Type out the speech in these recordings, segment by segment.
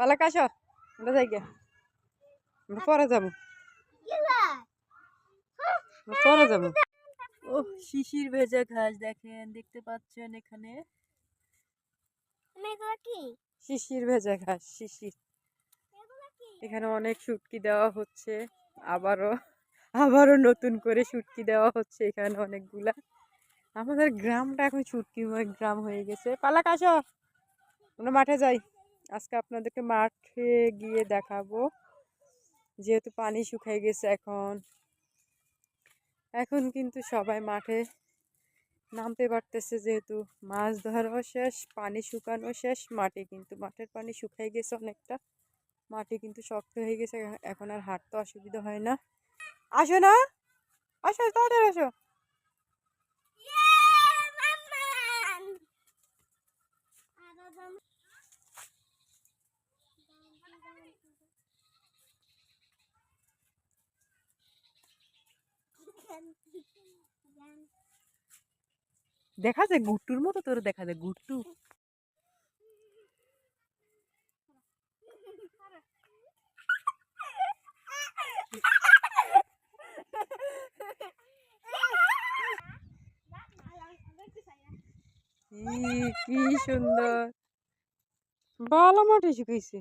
পালাক আসো আমরা যাই গে আমরা পরে যাব। পরে যাব। ও শিশির ভেজা ঘাস দেখেন দেখতে পাচ্ছেন এখানে। শিশির ভেজা ঘাস শিশির। এখানে অনেক শুটকি দেওয়া হচ্ছে। আবারও আবারও নতুন করে শুটকি দেওয়া হচ্ছে এখানে অনেকগুলা। আমাদের গ্রামটা এখন শুটকিময় গ্রাম হয়ে গেছে। পালাক আসো আমরা মাঠে যাই। আজকে আপনাদেরকে মাঠে গিয়ে দেখাবো। যেহেতু পানি শুকিয়ে গেছে এখন। এখন কিন্তু সবাই মাঠে নামতে পারতেছে যেহেতু মাছ ধরাও শেষ, পানি শুকানো শেষ মাটি কিন্তু মাঠের পানি শুকিয়ে গেছে অনেকটা। মাটি কিন্তু শক্ত হয়ে গেছে, এখন আর হাঁটতে অসুবিধা হয় না। আসো না! আসো, তাড়াতাড়ি আসো! দেখা যায় গুট্টুর মতো তোর দেখা যায়, গুট্টু। কি সুন্দর। ভালো মাঠে শুকাইছে।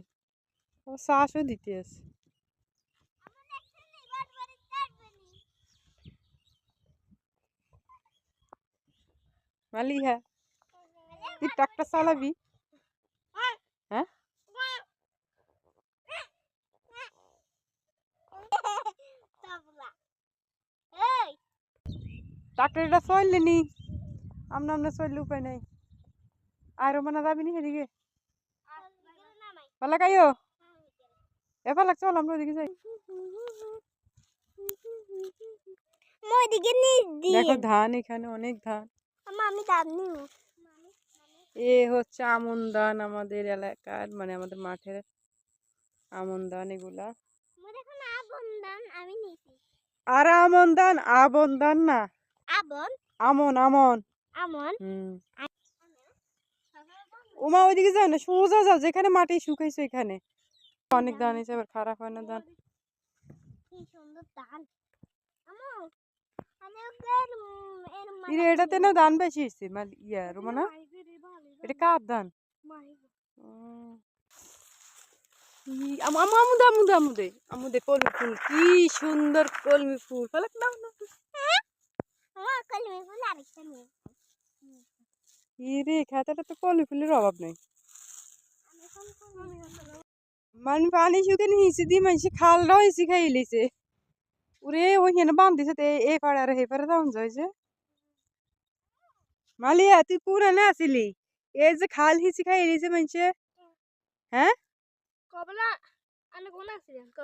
ও শ্বাসও দিতে আছে। মালি হ্যাঁ তুই ট্রাক্টর চালাবি হ্যাঁ ট্রাক্টর এটা চললে নি আমরা আমরা চললে উপায় নাই আর মানে যাবি নি সেদিকে পালাক আইও এ পালাক চল আমরা ওদিকে যাই মই দিকে নিচ দিয়ে দেখো ধান এখানে অনেক ধান আমা নিব এ হচ্ছে আমন ধান আমাদের এলাকার মানে আমাদের মাঠের আমন ধান এগুলা আর আমন ধান আবন ধান না। আবন? আমন আমন। আমন? ওমা ওইদিকে যাও না সোজা যাও যেখানে মাটি শুকাইছে এখানে অনেক ধান আবার খারাপ হয় না ধান কি সুন্দর ধান বেশি হয়েছে মানে ইয়া রোমানা? এটা কার ধান উম। ই, আম- আম- আমুদে আমুদে আমুদে আমুদে কলমি ফুল কি সুন্দর কলমি ফুল ফেলাক দাও না। কলমি ফুল আরেকটা ইরে খেতাটা তো কলমি ফুলের অভাব নেই। মানে পানি শুকানি হিসি দিয়ে মানুষ খালটাও হিসি খাই লিছে ওরে ওইখানে বান্ধিছে তো এই পাড়ে সেই পাড়ে যাওয়া যাইছে মালিয়া তুই কোন না আসিলি এই যে খাল হিসি খাই লিছে মানুষে হ্যাঁ কবলা আমি কোন আছিলাম ক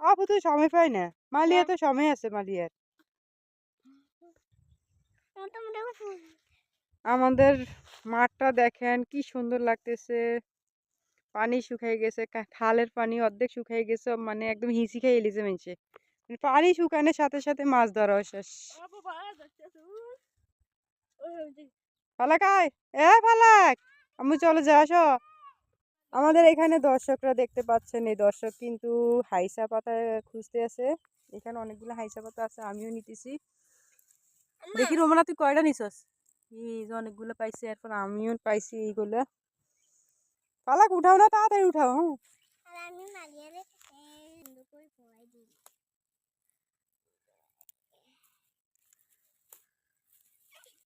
আপু তো সময় পাই না মালিয়া তো সময় আছে মালিয়ার আমাদের মাঠটা দেখেন কি সুন্দর লাগতেছে। পানি শুকাই গেছে খালের পানি অর্ধেক শুকাই গেছে মানে একদম হিসি খেয়ে এলিছে মেনছে পানি শুকানোর সাথে সাথে মাছ ধরাও শেষ। এ ফালাক আমি চলে যা আসো। আমাদের এখানে দর্শকরা দেখতে পাচ্ছেন এই দর্শক কিন্তু হাইসা পাতা খুঁজতে আছে এখানে অনেকগুলো হাইসা পাতা আছে আমিও নিতেছি। দেখি রোমানা তুই কয়টা নিছস? এই যে অনেকগুলো পাইছি এরপর আমিও পাইছি এইগুলো। পালাক উঠাও না তাড়াতাড়ি উঠাও হ্যাঁ।